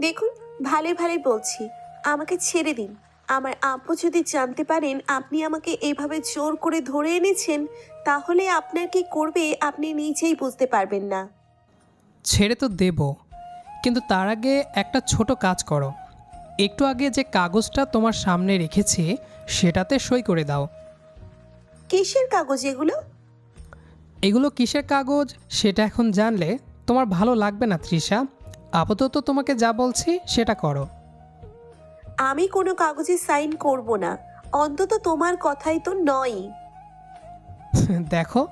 দেখুন ভালো ভালো বলছি। আমাকে ছেড়ে দিন। আমার আপু যদি জানতে পারেন আপনি আমাকে এভাবে জোর করে ধরে এনেছেন তাহলে আপনার কি করবে আপনি নিজেই বুঝতে পারবেন না। ছেড়ে তো দেব কিন্তু তার আগে একটা ছোট কাজ করো। একটু আগে যে কাগজটা তোমার সামনে রেখেছি সেটাতে সই করে দাও। কিসের কাগজ এগুলো? এগুলো কিসের কাগজ সেটা এখন জানলে তোমার ভালো লাগবে না তৃষা। আপাতত তোমাকে যা বলছি সেটা করো। আমি কোনো কাগজে সাইন করব না। অন্তত তোমার কথাই তো নয়। দেখো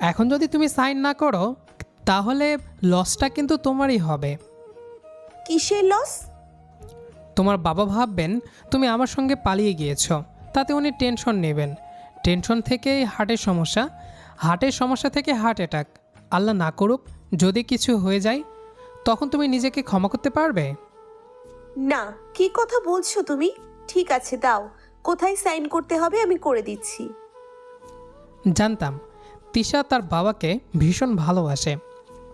এখন যদি তুমি সাইন না করো তাহলে লসটা কিন্তু তোমারই হবে। কিসের লস? তোমার বাবা ভাববেন তুমি আমার সঙ্গে পালিয়ে গিয়েছো। তাতে উনি টেনশন নেবেন। টেনশন থেকেই হার্টের সমস্যা। হার্টের সমস্যা থেকে হার্ট অ্যাটাক। আল্লাহ না করুক যদি কিছু হয়ে যায় তখন তুমি নিজেকে ক্ষমা করতে পারবে? না কি কথা বলছো তুমি? ঠিক আছে দাও। কোথায় সাইন করতে হবে আমি করে দিচ্ছি। জানতাম তিশা তার বাবাকে ভীষণ ভালোবাসে।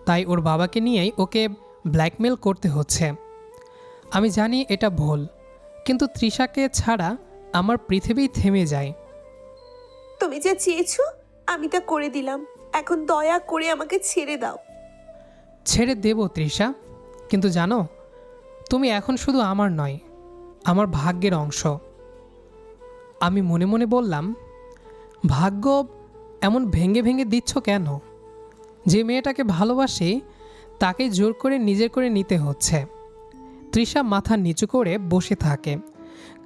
তাই ওর বাবাকে নিয়েই ওকে ব্ল্যাকমেল করতে হচ্ছে। আমি জানি এটা ভুল কিন্তু তৃষাকে ছাড়া আমার পৃথিবী থেমে যায়। তুমি যা চেয়েছো আমি তা করে দিলাম। এখন দয়া করে আমাকে ছেড়ে দাও। ছেড়ে দেব, তৃষা। কিন্তু জানো, তুমি এখন শুধু আমার নয়, আমার ভাগ্যের অংশ। আমি মনে মনে বললাম, ভাগ্য এমন ভেঙে ভেঙে দিচ্ছ কেন? যে মেয়েটাকে ভালোবাসি, তাকে জোর করে নিজের করে নিতে হচ্ছে। তৃষা মাথা নিচু করে বসে থাকে।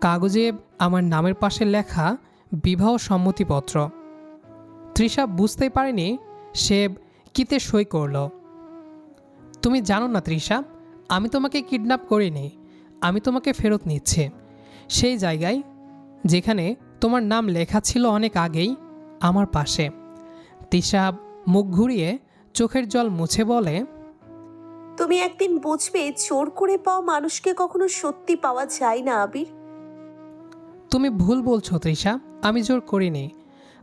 কাগজে আমার নামের পাশে লেখা বিবাহ সম্মতিপত্র। তৃষা বুঝতে পারেনি সে কিতে সই করল। তুমি জানো না তৃষা আমি তোমাকে কিডন্যাপ করিনি আমি তোমাকে ফেরত নিচ্ছি। সেই জায়গায় যেখানে তোমার নাম লেখা ছিল অনেক আগেই আমার পাশে। তৃষা মুখ ঘুরিয়ে চোখের জল মুছে বলে তুমি একদিন বুঝবে চোর করে পাওয়া মানুষকে কখনো সত্যি পাওয়া যায় না আবির। তুমি ভুল বলছো তৃষা আমি জোর করিনি।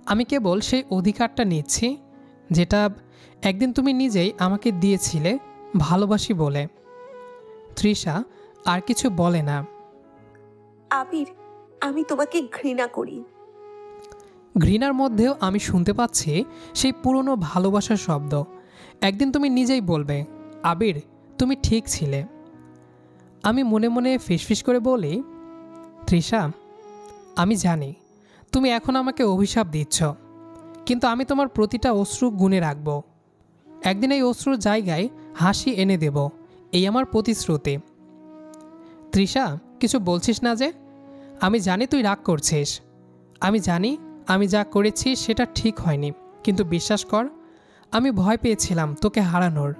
আমি কেবল সেই অধিকারটা নিচ্ছি যেটা একদিন তুমি নিজেই আমাকে দিয়েছিলে ভালোবাসি বলে। তৃষা আর কিছু বলে না। আবির আমি তোমাকে ঘৃণা করি। ঘৃণার মধ্যেও আমি শুনতে পাচ্ছি সেই পুরনো ভালোবাসার শব্দ। একদিন তুমি নিজেই বলবে আবির তুমি ঠিক ছিলে। আমি মনে মনে ফিসফিস করে বলি তৃষা আমি জানি তুমি এখন আমাকে অভিশাপ দিচ্ছ কিন্তু আমি তোমার প্রতিটা অশ্রু গুণে রাখব। একদিন এই অশ্রুর জায়গায় হাসি এনে দেব এই আমার প্রতিশ্রুতি। তৃষা কিছু বলছিস না যে? আমি জানি তুই রাগ করছিস। আমি জানি আমি যা করেছি সেটা ঠিক হয়নি কিন্তু বিশ্বাস কর আমি ভয় পেয়েছিলাম তোকে হারানোর।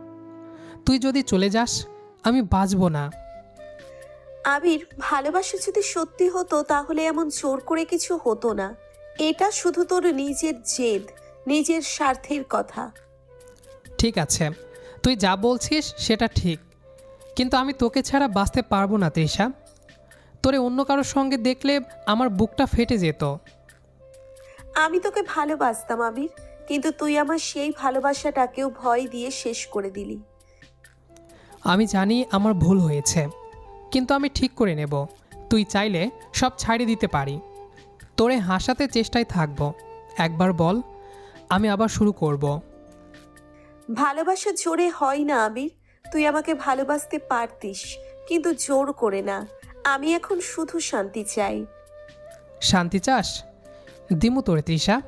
তুই যদি চলে যাস আমি বাঁচব না। আবির ভালোবাসা যদি সত্যি হতো তাহলে এমন জোর করে কিছু হতো না। এটা শুধু তোর নিজের জেদ নিজের স্বার্থের কথা। ঠিক আছে। তুই যা বলছিস সেটা ঠিক। কিন্তু আমি তোকে ছাড়া বাঁচতে পারব না তৃষা। তোরে অন্য কারোর সঙ্গে দেখলে আমার বুকটা ফেটে যেত। আমি তোকে ভালোবাসতাম আবির। কিন্তু তুই আমার সেই ভালোবাসাটাকেও ভয় দিয়ে শেষ করে দিলি। আমি জানি আমার ভুল হয়েছে কিন্তু আমি ঠিক করে নেব। তুই চাইলে সব ছাড়িয়ে দিতে পারি। তোরে হাসাতে চেষ্টায় থাকব। একবার বল আমি আবার শুরু করব। ভালোবাসা জোরে হয় না আবির। তুই আমাকে ভালোবাসতে পারতিস কিন্তু জোর করে না। আমি এখন শুধু শান্তি চাই। শান্তি চাস? দিমু তোরে তৃষা।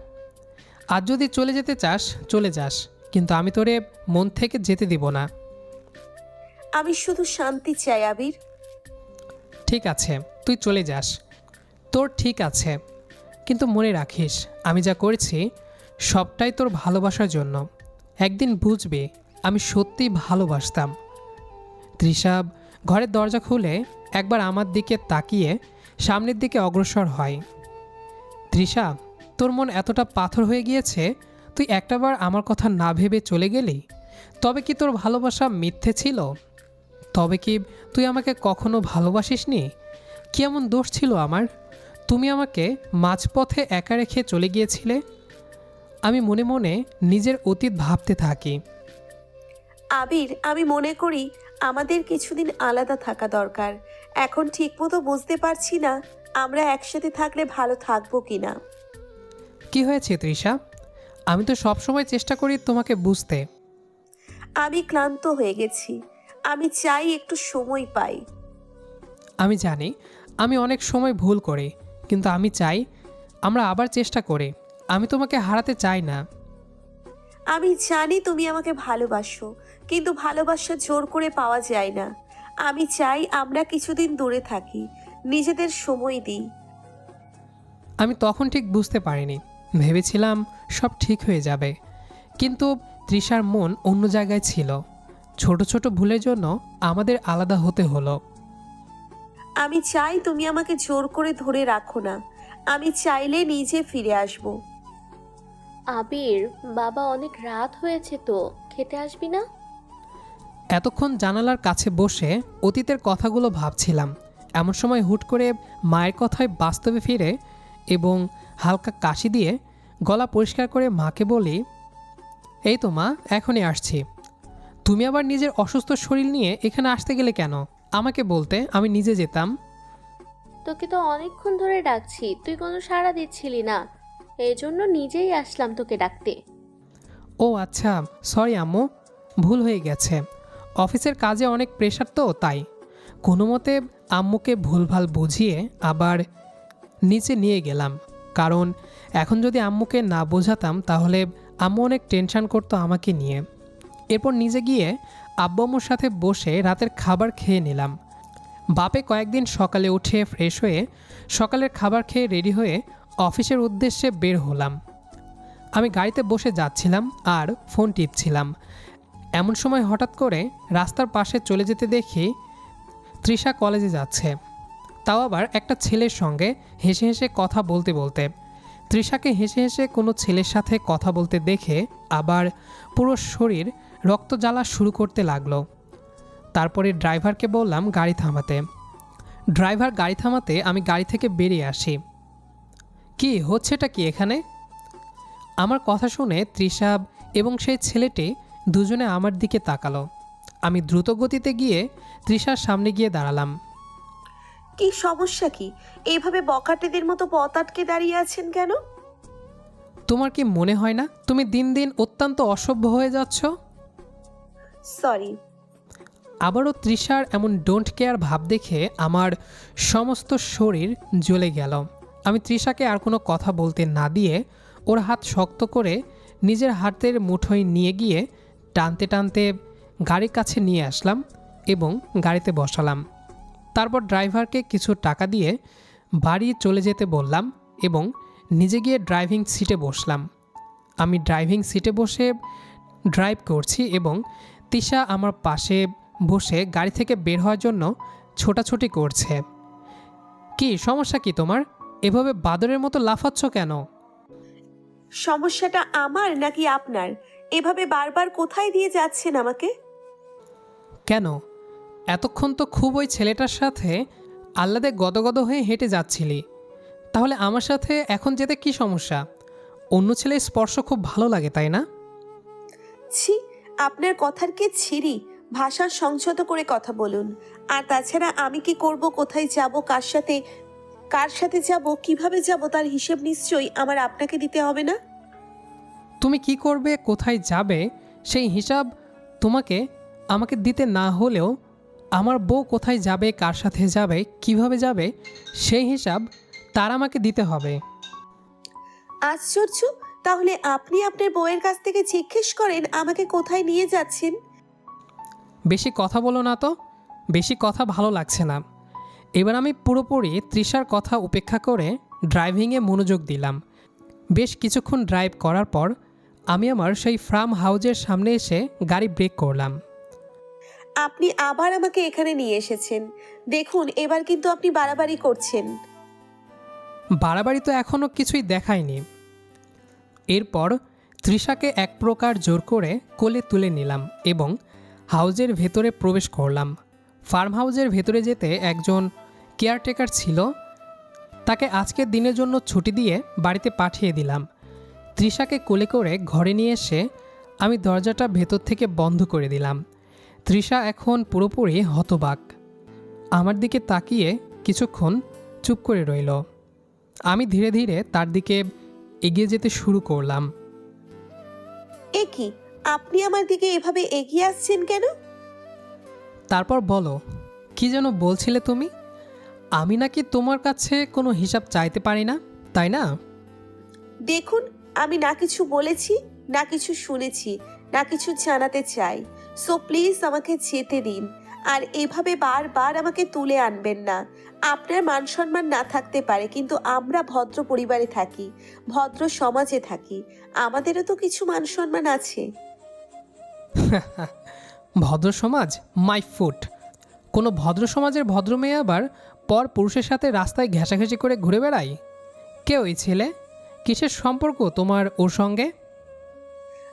আজ যদি চলে যেতে চাস চলে যাস কিন্তু আমি তোরে মন থেকে যেতে দিব না। আমি শুধু শান্তি চাই আবির। ঠিক আছে তুই চলে যাস। তোর ঠিক আছে কিন্তু মনে রাখিস আমি যা করেছি সবটাই তোর ভালোবাসার জন্য। একদিন বুঝবে আমি সত্যি ভালোবাসতাম। তৃষা ঘরের দরজা খুলে একবার আমার দিকে তাকিয়ে সামনের দিকে অগ্রসর হয়। তৃষা তোর মন এতটা পাথর হয়ে গিয়েছে, তুই একটাবার আমার কথা না ভেবে চলে গেলি? তবে কি তোর ভালোবাসা মিথ্যে ছিল? তবে কি তুই আমাকে কখনো ভালোবাসিসনি? কি এমন দোষ ছিল আমার? তুমি আমাকে মাঝপথে একা রেখে চলে গিয়েছিলে? আমি মনে মনে নিজের অতীত ভাবতে থাকি। আবির আমি মনে করি আমাদের কিছুদিন আলাদা থাকা দরকার। এখন ঠিকমতো বুঝতে পারছি না আমরা একসাথে থাকলে ভালো থাকব কিনা। কি হয়েছে তৃষা? আমি তো সবসময় চেষ্টা করি তোমাকে বুঝতে। আমি ক্লান্ত হয়ে গেছি। আমি চাই একটু সময় পাই। আমি জানি আমি অনেক সময় ভুল করি কিন্তু আমি চাই আমরা আবার চেষ্টা করি। আমি তোমাকে হারাতে চাই না। আমি জানি তুমি আমাকে ভালোবাসো কিন্তু ভালোবাসা জোর করে পাওয়া যায় না। আমি চাই আমরা কিছুদিন দূরে থাকি নিজেদের সময় দিই। আমি তখন ঠিক বুঝতে পারিনি। ভেবেছিলাম সব ঠিক হয়ে যাবে। কিন্তু তৃষার মন অন্য জায়গায় ছিল। ছোট ছোট ভুলের জন্য আমাদের আলাদা হতে হলো। আমি চাই তুমি আমাকে জোর করে ধরে রাখো না। আমি চাইলে নিজে ফিরে আসব। আবির বাবা অনেক রাত হয়েছে তো খেতে আসবি না? এতক্ষণ জানালার কাছে বসে অতীতের কথাগুলো ভাবছিলাম। এমন সময় হুট করে মায়ের কথায় বাস্তবে ফিরে এবং হালকা কাশি দিয়ে গলা পরিষ্কার করে মাকে বলি এই তো মা এখনই আসছি। তুমি আবার নিজের অসুস্থ শরীর নিয়ে এখানে আসতে গেলে কেন? আমাকে বলতে আমি নিজে যেতাম। তোকে তো অনেকক্ষণ ধরে ডাকছি তুই কোনো সাড়া দিচ্ছিলি না। এই জন্য নিজেই আসলাম তোকে ডাকতে। ও আচ্ছা সরি আম্মু, ভুল হয়ে গেছে। অফিসের কাজে অনেক প্রেশার তো, তাই। কোনো মতে আম্মুকে ভুলভাল বুঝিয়ে আবার নিচে নিয়ে গেলাম। কারণ এখন যদি আম্মুকে না বোঝাতাম, তাহলে আম্মু অনেক টেনশন করতো আমাকে নিয়ে। এরপর নিজে গিয়ে আব্বু আম্মুর সাথে বসে রাতের খাবার খেয়ে নিলাম। বাপে কয়েকদিন সকালে উঠে ফ্রেশ হয়ে সকালের খাবার খেয়ে রেডি হয়ে অফিসের উদ্দেশ্যে বের হলাম। আমি গাড়িতে বসে যাচ্ছিলাম আর ফোন টিপছিলাম। এমন সময় হঠাৎ করে রাস্তার পাশে চলে যেতে দেখি তৃষা কলেজে যাচ্ছে। তাও আবার একটা ছেলের সঙ্গে হেসে হেসে কথা বলতে বলতে। তৃষাকে হেসে হেসে কোনো ছেলের সাথে কথা বলতে দেখে আবার পুরো শরীর রক্ত জ্বালা শুরু করতে লাগল। তারপরে ড্রাইভারকে বললাম গাড়ি থামাতে। ড্রাইভার গাড়ি থামাতে আমি গাড়ি থেকে বেরিয়ে আসি। কি হচ্ছেটা কি এখানে? আমার কথা শুনে তৃষা এবং সেই ছেলেটি দুজনে আমার দিকে তাকালো। আমি দ্রুত গতিতে গিয়ে তৃষার সামনে গিয়ে দাঁড়ালাম। কি সমস্যা কি? এইভাবে বকাটেদের মতো পথ আটকে দাঁড়িয়ে আছেন কেন? তোমার কি মনে হয় না তুমি দিন দিন অত্যন্ত অসভ্য হয়ে যাচ্ছ? সরি। আবারও তৃষার এমন ডোন্ট কেয়ার ভাব দেখে আমার সমস্ত শরীর জ্বলে গেল। আমি তৃষাকে আর কোনো কথা বলতে না দিয়ে ওর হাত শক্ত করে নিজের হাতের মুঠোয় নিয়ে গিয়ে টানতে টানতে গাড়ির কাছে নিয়ে আসলাম এবং গাড়িতে বসালাম। তারপর ড্রাইভারকে কিছু টাকা দিয়ে বাড়ি চলে যেতে বললাম এবং নিজে গিয়ে ড্রাইভিং সিটে বসলাম। আমি ড্রাইভিং সিটে বসে ড্রাইভ করছি এবং তিশা আমার পাশে বসে গাড়ি থেকে বের হওয়ার জন্য ছোটাছুটি করছে। কি, সমস্যা কি তোমার? এভাবে বাদরের মতো লাফাচ্ছ কেন? সমস্যাটা আমার নাকি আপনার? এভাবে বারবার কোথায় দিয়ে যাচ্ছেন আমাকে? কেন? এতক্ষণ তো খুব ওই ছেলেটার সাথে আহ্লাদে গদগদ হয়ে হেঁটে যাচ্ছিলি। তাহলে আমার সাথে এখন যেতে কি সমস্যা? অন্য ছেলের স্পর্শ খুব ভালো লাগে তাই না? ছি আপনার কথার কে ছিরি? ভাষার সংযত করে কথা বলুন। আর তাছাড়া আমি কি করব কোথায় যাব কার সাথে কার সাথে যাব কীভাবে যাব তার হিসেব নিশ্চয়ই আমার আপনাকে দিতে হবে না? তুমি কি করবে কোথায় যাবে সেই হিসাব তোমাকে আমাকে দিতে না হলেও আমার বউ কোথায় যাবে কার সাথে যাবে কীভাবে যাবে সেই হিসাব তার আমাকে দিতে হবে। আশ্চর্য! তাহলে আপনি আপনার বউয়ের কাছ থেকে জিজ্ঞেস করেন আমাকে কোথায় নিয়ে যাচ্ছেন? বেশি কথা বলো না তো বেশি কথা ভালো লাগছে না। এবার আমি পুরোপুরি তৃষার কথা উপেক্ষা করে ড্রাইভিংয়ে মনোযোগ দিলাম। বেশ কিছুক্ষণ ড্রাইভ করার পর আমি আমার সেই ফার্ম হাউজের সামনে এসে গাড়ি ব্রেক করলাম। আপনি আবার আমাকে এখানে নিয়ে এসেছেন। দেখুন এবার কিন্তু আপনি বাড়াবাড়ি করছেন। বাড়াবাড়ি তো এখনও কিছুই দেখায়নি। এরপর তৃষাকে এক প্রকার জোর করে কোলে তুলে নিলাম এবং হাউজের ভেতরে প্রবেশ করলাম। ফার্ম হাউজের ভেতরে যেতে একজন কেয়ারটেকার ছিল। তাকে আজকের দিনের জন্য ছুটি দিয়ে বাড়িতে পাঠিয়ে দিলাম। তৃষাকে কোলে করে ঘরে নিয়ে এসে আমি দরজাটা ভেতর থেকে বন্ধ করে দিলাম। তৃষা এখন পুরোপুরি হতবাক। আমার দিকে তাকিয়ে কিছুক্ষণ চুপ করে রইল। আমি ধীরে ধীরে তার দিকে এগিয়ে যেতে শুরু করলাম। এ কি আপনি আমার দিকে এভাবে এগিয়ে আসছেন কেন? তারপর বলো কি যেন বলছিলে তুমি? আমি নাকি তোমার কাছে কোনো হিসাব চাইতে পারি না তাই না? দেখুন আমি না কিছু বলেছি না কিছু শুনেছি না কিছু জানাতে চাই। সো প্লিজ আমাকে যেতে দিন। আর এভাবে বারবার আমাকে তুলে আনবেন না। আপনার মান সম্মান না থাকতে পারে কিন্তু আমরা ভদ্র পরিবারে থাকি ভদ্র সমাজে থাকি। আমাদেরও তো কিছু মান সম্মান আছে। ভদ্র সমাজ মাই ফুট কোনো ভদ্র সমাজের ভদ্র মেয়ে আবার পর পুরুষের সাথে রাস্তায় ঘেঁষাঘেঁষি করে ঘুরে বেড়ায়? কে ওই ছেলে? কিসের সম্পর্ক তোমার ওর সঙ্গে?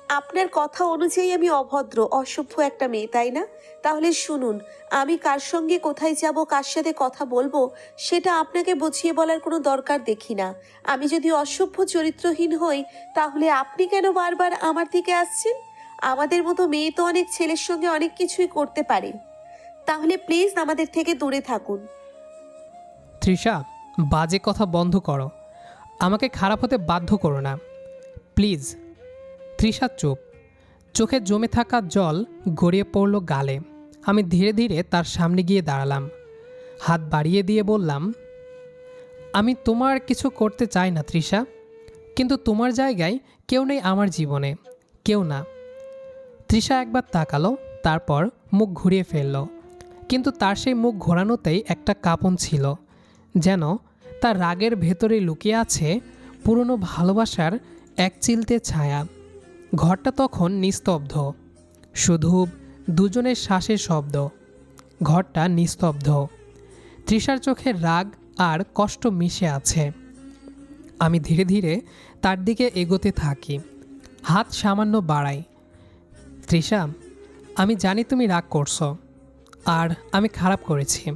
আপনার কথা অনুযায়ী আমি অভদ্র, অসভ্য একটা মেয়ে, তাই না? তাহলে শুনুন, আমি কার সঙ্গে কোথায় যাব, কার সাথে কথা বলব, সেটা আপনাকে বুঝিয়ে বলার কোনো দরকার দেখি না। আমি যদি অসভ্য, চরিত্রহীন হই, তাহলে আপনি কেন বারবার আমার দিকে আসছেন? আমাদের মতো মেয়ে তো অনেক ছেলের সঙ্গে অনেক কিছুই করতে পারে। তাহলে প্লিজ আমাদের থেকে দূরে থাকুন। তৃষা, বাজে কথা বন্ধ করো। আমাকে খারাপ হতে বাধ্য করো না। প্লিজ তৃষা, চুপ। চোখে জমে থাকা জল গড়িয়ে পড়ল গালে। আমি ধীরে ধীরে তার সামনে গিয়ে দাঁড়ালাম। হাত বাড়িয়ে দিয়ে বললাম, আমি তোমার কিছু করতে চাই না, তৃষা। কিন্তু তোমার জায়গায় কেউ নেই আমার জীবনে। কেউ না। তৃষা একবার তাকালো, তারপর মুখ ঘুরিয়ে ফেলল। কিন্তু তার সেই মুখ ঘোরানোতেই একটা কাঁপন ছিল, যেন তার রাগের ভেতরে লুকিয়ে আছে পুরনো ভালোবাসার এক চিলতে ছায়া। ঘরটা তখন নিস্তব্ধ, শুধু দুজনের শ্বাসের শব্দ। ঘরটা নিস্তব্ধ। তৃষার চোখে রাগ আর কষ্ট মিশে আছে। আমি ধীরে ধীরে তার দিকে এগোতে থাকি, হাত সামান্য বাড়াই। তৃষা আমি জানি তুমি রাগ করছ আর আমি খারাপ করেছি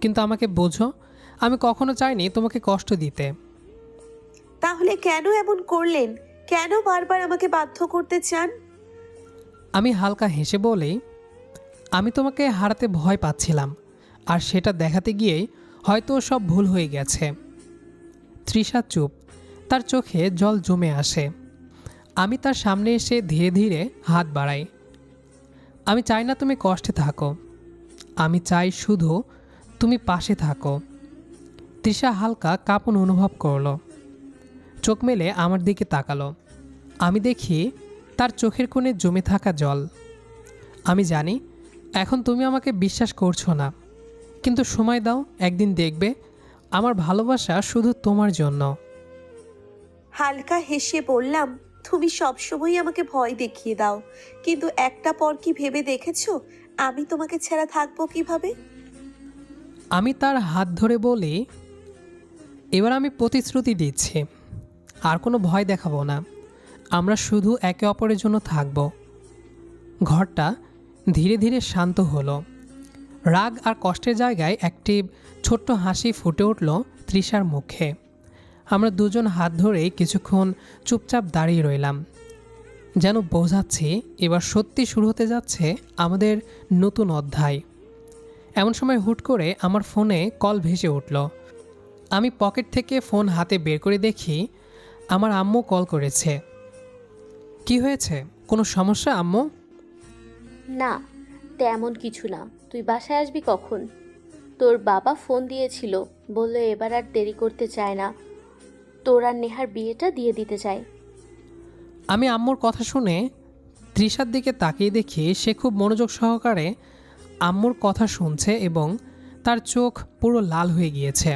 কিন্তু আমাকে বোঝো আমি কখনো চাইনি তোমাকে কষ্ট দিতে। তাহলে কেন এমন করলেন? কেন বারবার আমাকে বাধ্য করতে চান? আমি হালকা হেসে বলেই আমি তোমাকে হারাতে ভয় পাচ্ছিলাম আর সেটা দেখাতে গিয়েই হয়তো সব ভুল হয়ে গেছে। তৃষা চুপ তার চোখে জল জমে আসে। আমি তার সামনে এসে ধীরে ধীরে হাত বাড়াই। আমি চাই না তুমি কষ্টে থাকো। আমি চাই শুধু তুমি পাশে থাকো। তৃষা হালকা কাঁপন অনুভব করল। চোখ মেলে আমার দিকে তাকালো। আমি দেখি তার চোখের কোণে জমে থাকা জল। আমি জানি, এখন তুমি আমাকে বিশ্বাস করছ না। কিন্তু সময় দাও, একদিন দেখবে আমার ভালোবাসা শুধু তোমার জন্য। হালকা হেসে বললাম তুমি সবসময় আমাকে ভয় দেখিয়ে দাও। কিন্তু একটা পর কি ভেবে দেখেছ? আমি তোমাকে ছাড়া থাকব কীভাবে? আমি তার হাত ধরে বলি, এবার আমি প্রতিশ্রুতি দিচ্ছি। আর কোনো ভয় দেখাবো না। আমরা শুধু একে অপরের জন্য থাকব। ঘরটা ধীরে ধীরে শান্ত হলো। রাগ আর কষ্টের জায়গায় একটি ছোট্ট হাসি ফুটে উঠল তৃষার মুখে। আমরা দুজন হাত ধরেই কিছুক্ষণ চুপচাপ দাঁড়িয়ে রইলাম। যেন বোঝাচ্ছি এবার সত্যি শুরু হতে যাচ্ছে আমাদের নতুন অধ্যায়। এমন সময় হুট করে আমার ফোনে কল ভেসে উঠল। আমি পকেট থেকে ফোন হাতে বের করে দেখি আমার আম্মু কল করেছে। কি হয়েছে? কোনো সমস্যা আম্মু? না, তেমন কিছু না। তুই বাসায় আসবি কখন? তোর বাবা ফোন দিয়েছিল, বলল এবার আর দেরি করতে চায় না। তোর আর নেহার বিয়েটা দিয়ে দিতে চায়। আমি আম্মুর কথা শুনে তৃষার দিকে তাকিয়ে দেখি সে খুব মনোযোগ সহকারে আম্মুর কথা শুনছে এবং তার চোখ পুরো লাল হয়ে গিয়েছে।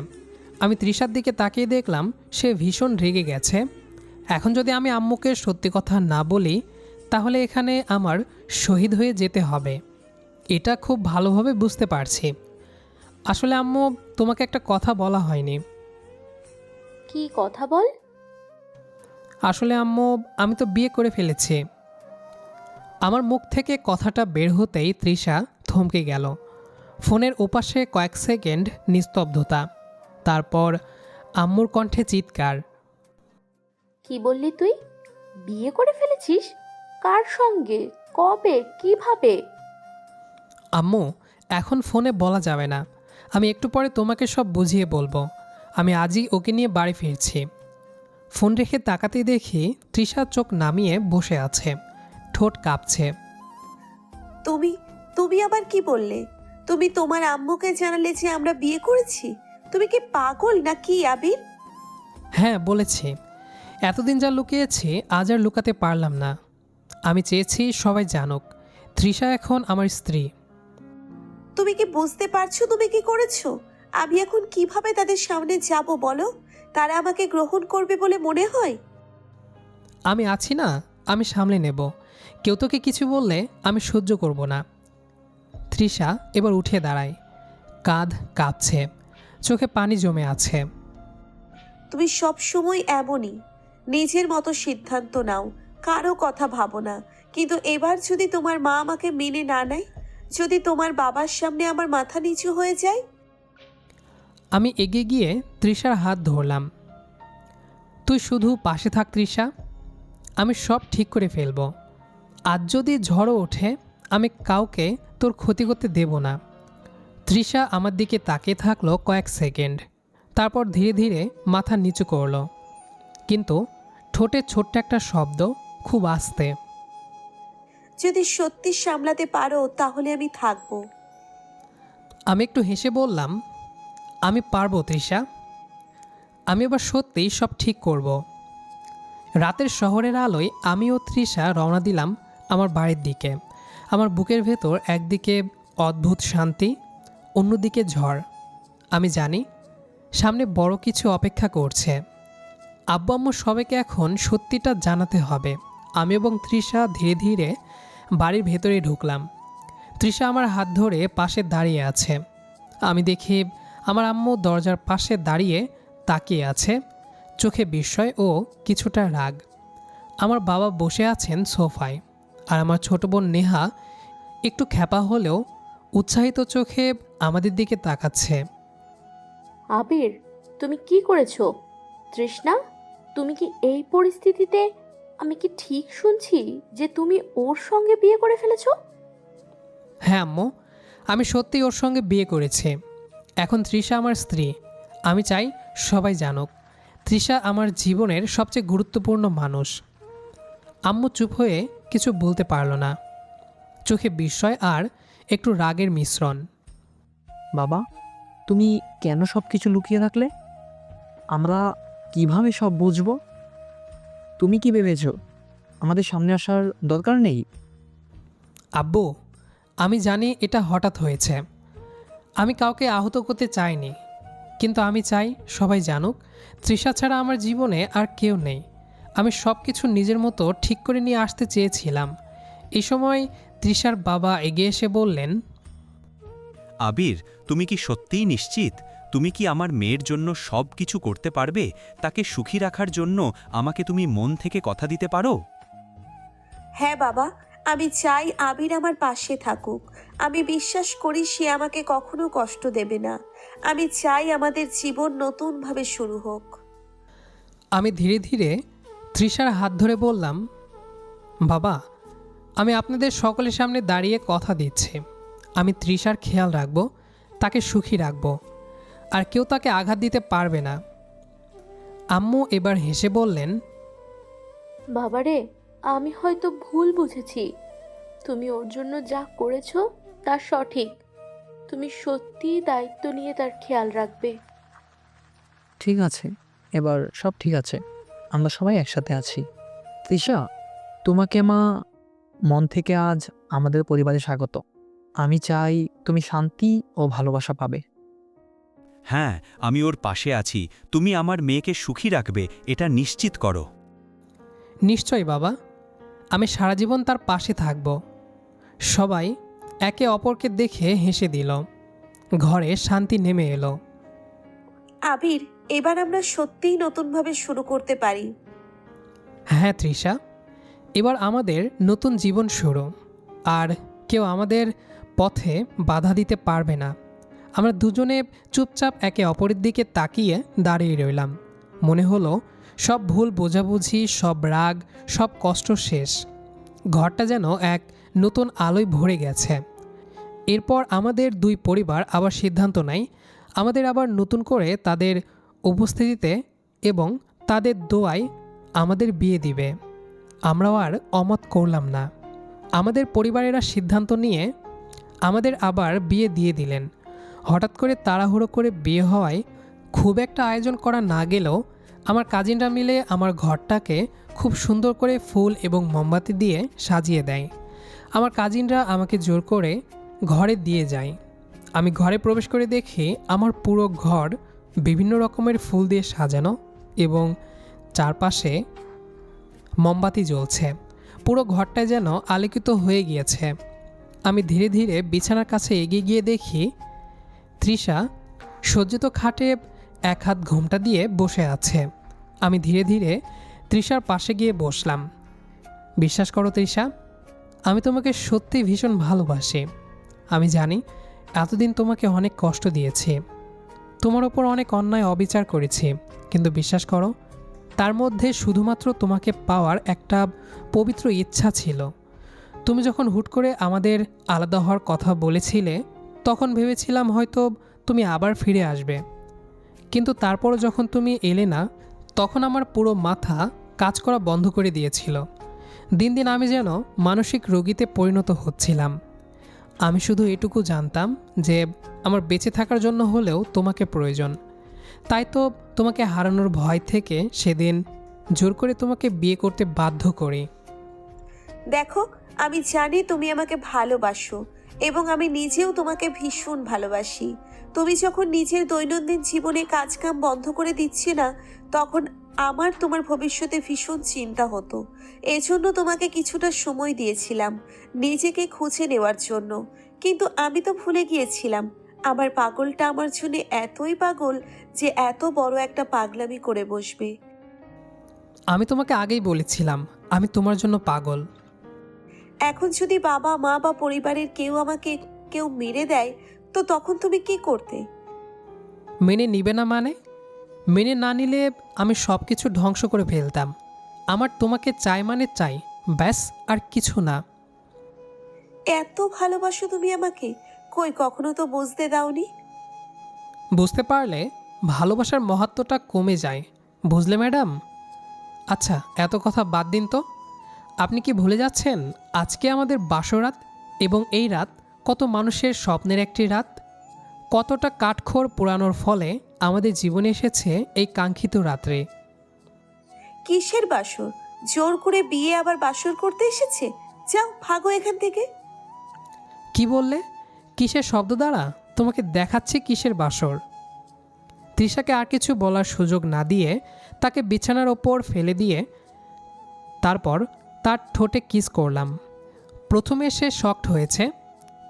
আমি তৃষার দিকে তাকিয়ে দেখলাম সে ভীষণ রেগে গেছে। এখন যদি আমি আম্মুকে সত্যি কথা না বলি, তাহলে এখানে আমার শহীদ হয়ে যেতে হবে। এটা খুব ভালোভাবে বুঝতে পারছি। আসলে আম্মু, তোমাকে একটা কথা বলা হয়নি। কি কথা বল? আসলে আম্মু আমি তো বিয়ে করে ফেলেছি। আমার মুখ থেকে কথাটা বের হতেই তৃষা থমকে গেল। ফোনের ওপাশে কয়েক সেকেন্ড নিস্তব্ধতা। তারপর আম্মুর কণ্ঠে চিৎকার। কি বললি তুই? বিয়ে করে ফেলেছিস? কার সঙ্গে? কবে? কীভাবে? আম্মু এখন ফোনে বলা যাবে না। আমি একটু পরে তোমাকে সব বুঝিয়ে বলব। আমি আজই ওকে নিয়ে বাড়ি ফিরছি। ফোন রেখে তাকাতেই দেখি তৃষা চোখ নামিয়ে বসে আছে। ঠোঁট কাঁপছে। তুমি তুমি আবার কি বললে? তুমি তোমার আম্মুকে জানালে যে আমরা বিয়ে করেছি? তুমি কি পাগল না কি আবির? হ্যাঁ বলেছি। এতদিন যা লুকিয়েছি আজ আর লুকাতে পারলাম না। আমি চেয়েছি সবাই জানুক তৃষা এখন আমার স্ত্রী। তুমি কি বুঝতে পারছ তুমি কি করেছ? আমি এখন কীভাবে তাদের সামনে যাব বলো? তারা আমাকে গ্রহণ করবে বলে মনে হয়? আমি আছি না আমি সামলে নেব। কেউ তোকে কিছু বললে আমি সহ্য করব না। তৃষা এবার উঠে দাঁড়ায়। কাঁধ কাঁপছে। চোখে পানি জমে আছে। তুমি সব সময় এমনই। নিজের মতো সিদ্ধান্ত নাও। কারও কথা ভাবো না। কিন্তু এবার যদি তোমার মা আমাকে মেনে না নেয়? যদি তোমার বাবার সামনে আমার মাথা নিচু হয়ে যায়? আমি এগিয়ে গিয়ে তৃষার হাত ধরলাম। তুই শুধু পাশে থাক তৃষা আমি সব ঠিক করে ফেলব। আজ যদি ঝড়ও ওঠে আমি কাউকে তোর ক্ষতি করতে দেব না। তৃষা আমার দিকে তাকিয়ে থাকল কয়েক সেকেন্ড। তারপর ধীরে ধীরে মাথা নিচু করল। কিন্তু ঠোঁটে ছোট্ট একটা শব্দ খুব আস্তে। যদি সত্যি সামলাতে পারো তাহলে আমি থাকব। আমি একটু হেসে বললাম আমি পারব, তৃষা। আমি এবার সত্যিই সব ঠিক করব। রাতের শহরের আলোয় আমি ও তৃষা রওনা দিলাম আমার বাড়ির দিকে। আমার বুকের ভেতর একদিকে অদ্ভুত শান্তি, অন্যদিকে ঝড়। আমি জানি, সামনে বড় কিছু অপেক্ষা করছে। আব্বু আম্মু সবাইকে এখন সত্যিটা জানাতে হবে। আমি এবং তৃষা ধীরে ধীরে বাড়ির ভেতরে ঢুকলাম। তৃষা আমার হাত ধরে পাশে দাঁড়িয়ে আছে। আমি দেখি আমার আম্মু দরজার পাশে দাঁড়িয়ে তাকিয়ে আছে চোখে বিস্ময় ও কিছুটা রাগ। আমার বাবা বসে আছেন সোফায় আর আমার ছোট বোন নেহা একটু খ্যাপা হলেও উৎসাহিত চোখে আমাদের দিকে তাকাচ্ছে। আবির তুমি কি করেছ? তৃষ্ণা তুমি কি এই পরিস্থিতিতে আমি কি ঠিক শুনছি যে তুমি ওর সঙ্গে বিয়ে করে ফেলেছো? হ্যাঁ আম্মু আমি সত্যিই ওর সঙ্গে বিয়ে করেছি। এখন তৃষা আমার স্ত্রী। আমি চাই সবাই জানুক। তৃষা আমার জীবনের সবচেয়ে গুরুত্বপূর্ণ মানুষ। আম্মু চুপ হয়ে কিছু বলতে পারল না। চোখে বিস্ময় আর একটু রাগের মিশ্রণ। বাবা তুমি কেন সব কিছু লুকিয়ে রাখলে আমরা কীভাবে সব বুঝব? তুমি কি ভেবেছ? আমাদের সামনে আসার দরকার নেই? আব্বু আমি জানি এটা হঠাৎ হয়েছে। আমি কাউকে আহত করতে চাইনি কিন্তু আমি চাই সবাই জানুক তৃষা ছাড়া আমার জীবনে আর কেউ নেই। আমি সব কিছু নিজের মতো ঠিক করে নিয়ে আসতে চেয়েছিলাম। এই সময় তৃষার বাবা এগিয়ে এসে বললেন আবির তুমি কি সত্যিই নিশ্চিত? তুমি কি আমার মেয়ের জন্য সব কিছু করতে পারবে? তাকে সুখী রাখার জন্য আমাকে তুমি মন থেকে কথা দিতে পারো? হ্যাঁ বাবা আমি চাই আবির আমার পাশে থাকুক। আমি বিশ্বাস করি সে আমাকে কখনো কষ্ট দেবে না। আমি চাই আমাদের জীবন নতুনভাবে শুরু হোক। আমি ধীরে ধীরে তৃষার হাত ধরে বললাম বাবা আমি আপনাদের সকলের সামনে দাঁড়িয়ে কথা দিচ্ছি। আমি তৃষার খেয়াল রাখব তাকে সুখী রাখব আর কেউ তাকে আঘাত দিতে পারবে না। আম্মু এবার হেসে বললেন বাবারে আমি হয়তো ভুল বুঝেছি। তুমি ওর জন্য যা করেছ তা সঠিক। তুমি সত্যিই দায়িত্ব নিয়ে তার খেয়াল রাখবে। ঠিক আছে। এবার সব ঠিক আছে। আমরা সবাই একসাথে আছি। তৃষা তোমাকে মা মন থেকে আজ আমাদের পরিবারে স্বাগত। আমি চাই তুমি শান্তি ও ভালোবাসা পাবে। হ্যাঁ আমি ওর পাশে আছি। তুমি আমার মেয়েকে সুখী রাখবে এটা নিশ্চিত করো। নিশ্চয় বাবা। আমি সারা জীবন তার পাশে থাকব। সবাই একে অপরকে দেখে হেসে দিল। ঘরে শান্তি নেমে এলো। আবির এবার আমরা সত্যিই নতুনভাবে শুরু করতে পারি। হ্যাঁ তৃষা এবার আমাদের নতুন জীবন শুরু। আর কেউ আমাদের পথে বাধা দিতে পারবে না। আমরা দুজনে চুপচাপ একে অপরের দিকে তাকিয়ে দাঁড়িয়ে রইলাম। মনে হলো সব ভুল বোঝাবুঝি, সব রাগ, সব কষ্ট শেষ। ঘরটা যেন এক নতুন আলোয় ভরে গেছে। এরপর আমাদের দুই পরিবার আবার সিদ্ধান্ত নেয়, আমাদের আবার নতুন করে তাদের উপস্থিতিতে এবং তাদের দোয়ায় আমাদের বিয়ে দিবে। আমরাও আর অমত করলাম না। আমাদের পরিবারেরা সিদ্ধান্ত নিয়ে আমাদের আবার বিয়ে দিয়ে দিলেন। হঠাৎ করে তাড়াহুড়ো করে বিয়ে হওয়ায় খুব একটা আয়োজন করা না গেলেও আমার কাজিনরা মিলে আমার ঘরটাকে খুব সুন্দর করে ফুল এবং মোমবাতি দিয়ে সাজিয়ে দেয়। আমার কাজিনরা আমাকে জোর করে ঘরে দিয়ে যায়। আমি ঘরে প্রবেশ করে দেখি আমার পুরো ঘর বিভিন্ন রকমের ফুল দিয়ে সাজানো এবং চারপাশে মোমবাতি জ্বলছে। পুরো ঘরটা যেন আলোকিত হয়ে গিয়েছে। আমি ধীরে ধীরে বিছানার কাছে এগিয়ে গিয়ে দেখি, তৃষা সজ্জিত খাটে এক হাত ঘোমটা দিয়ে বসে আছে। আমি ধীরে ধীরে তৃষার পাশে গিয়ে বসলাম। বিশ্বাস করো তৃষা, আমি তোমাকে সত্যি ভীষণ ভালোবাসি। আমি জানি এতদিন তোমাকে অনেক কষ্ট দিয়েছি। তোমার ওপর অনেক অন্যায় অবিচার করেছি। কিন্তু বিশ্বাস করো, তার মধ্যে শুধুমাত্র তোমাকে পাওয়ার একটা পবিত্র ইচ্ছা ছিল। তুমি যখন হুট করে আমাদের আলাদা হওয়ার কথা বলেছিলে, তখন ভেবেছিলাম হয়তো তুমি আবার ফিরে আসবে। কিন্তু তারপরও যখন তুমি এলে না, তখন আমার পুরো মাথা কাজ করা বন্ধ করে দিয়েছিল। দিন দিন আমি যেন মানসিক রোগীতে পরিণত হচ্ছিলাম। আমি শুধু এটুকু জানতাম যে আমার বেঁচে থাকার জন্য হলেও তোমাকে প্রয়োজন। তাই তো তোমাকে হারানোর ভয় থেকে সেদিন জোর করে তোমাকে বিয়ে করতে বাধ্য করি। দেখো, আমি জানি তুমি আমাকে ভালোবাসো। এবং আমি নিজেও তোমাকে ভীষণ ভালোবাসি। তুমি যখন নিজের দৈনন্দিন জীবনে কাজকাম বন্ধ করে দিচ্ছে না, তখন আমার তোমার ভবিষ্যতে ভীষণ চিন্তা হতো। এজন্য তোমাকে কিছুটা সময় দিয়েছিলাম নিজেকে খুঁজে নেওয়ার জন্য। কিন্তু আমি তো ভুলে গিয়েছিলাম, আমার পাগলটা আমার জন্য এতই পাগল যে এত বড় একটা পাগলামি করে বসবে। আমি তোমাকে আগেই বলেছিলাম, আমি তোমার জন্য পাগল। এখন যদি বাবা মা বা পরিবারের কেউ আমাকে কেউ মেরে দেয় তো তখন তুমি কি করতে? মেনে নিবে না মানে? মেনে না নিলে আমি সব কিছু ধ্বংস করে ফেলতাম। আমার তোমাকে চাই মানে চাই ব্যাস আর কিছু না। এত ভালোবাসো তুমি আমাকে কই কখনো তো বুঝতে দাওনি? বুঝতে পারলে ভালোবাসার মহত্বটা কমে যায় বুঝলে ম্যাডাম? আচ্ছা এত কথা বাদ দিন তো। আপনি কি ভুলে যাচ্ছেন আজকে আমাদের বাসরাত এবং এই রাত কত মানুষের স্বপ্নের একটি রাত? কতটা কাঠখড় পোড়ানোর ফলে আমাদের জীবনে এসেছে এই কাঙ্ক্ষিত রাত্রে। কিসের বাসর? জোর করে বিয়ে আবার বাসর করতে এসেছে? যাও ভাগো এখান থেকে। কি বললে? কিসের শব্দ দ্বারা? তোমাকে দেখাচ্ছে কিসের বাসর। তৃষাকে আর কিছু বলার সুযোগ না দিয়ে তাকে বিছানার ওপর ফেলে দিয়ে তারপর তার ঠোঁটে কিস করলাম। প্রথমে সে শক্ট হয়েছে,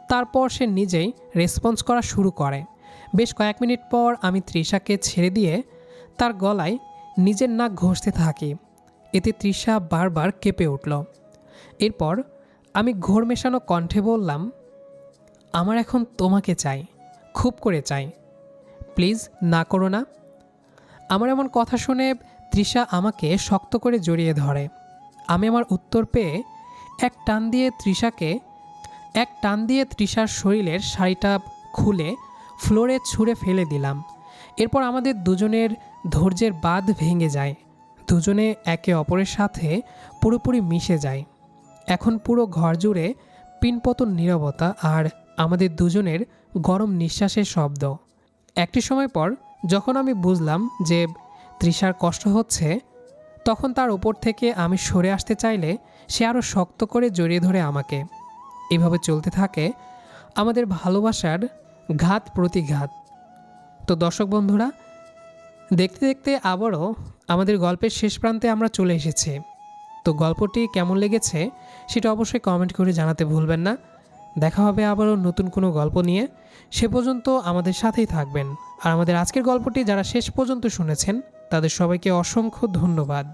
তারপর সে নিজেই রেসপন্স করা শুরু করে। বেশ কয়েক মিনিট পর আমি তৃষাকে ছেড়ে দিয়ে তার গলায় নিজের নাক ঘষতে থাকি। এতে তৃষা বারবার কেঁপে উঠল। এরপর আমি ঘোর মেশানো কণ্ঠে বললাম, আমার এখন তোমাকে চাই, খুব করে চাই। প্লিজ না করো না। আমার এমন কথা শুনে তৃষা আমাকে শক্ত করে জড়িয়ে ধরে। আমি আমার উত্তর পেয়ে এক টান দিয়ে তৃষাকে, এক টান দিয়ে তৃষার শরীরের শাড়িটা খুলে ফ্লোরে ছুঁড়ে ফেলে দিলাম। এরপর আমাদের দুজনের ধৈর্যের বাঁধ ভেঙে যায়। দুজনে একে অপরের সাথে পুরোপুরি মিশে যায়। এখন পুরো ঘর জুড়ে পিনপতন নীরবতা আর আমাদের দুজনের গরম নিঃশ্বাসের শব্দ। একটি সময় পর যখন আমি বুঝলাম যে তৃষার কষ্ট হচ্ছে তখন তার উপর থেকে আমি সরে আসতে চাইলে সে আরও শক্ত করে জড়িয়ে ধরে আমাকে। এভাবে চলতে থাকে আমাদের ভালোবাসার ঘাত প্রতিঘাত তো দর্শক বন্ধুরা, দেখতে দেখতে আবারও আমাদের গল্পের শেষ প্রান্তে আমরা চলে এসেছি। তো গল্পটি কেমন লেগেছে সেটা অবশ্যই কমেন্ট করে জানাতে ভুলবেন না। দেখা হবে আবারও নতুন কোনো গল্প নিয়ে। সে পর্যন্ত আমাদের সাথেই থাকবেন। আর আমাদের আজকের গল্পটি যারা শেষ পর্যন্ত শুনেছেন তাদের সবাইকে অসংখ্য ধন্যবাদ।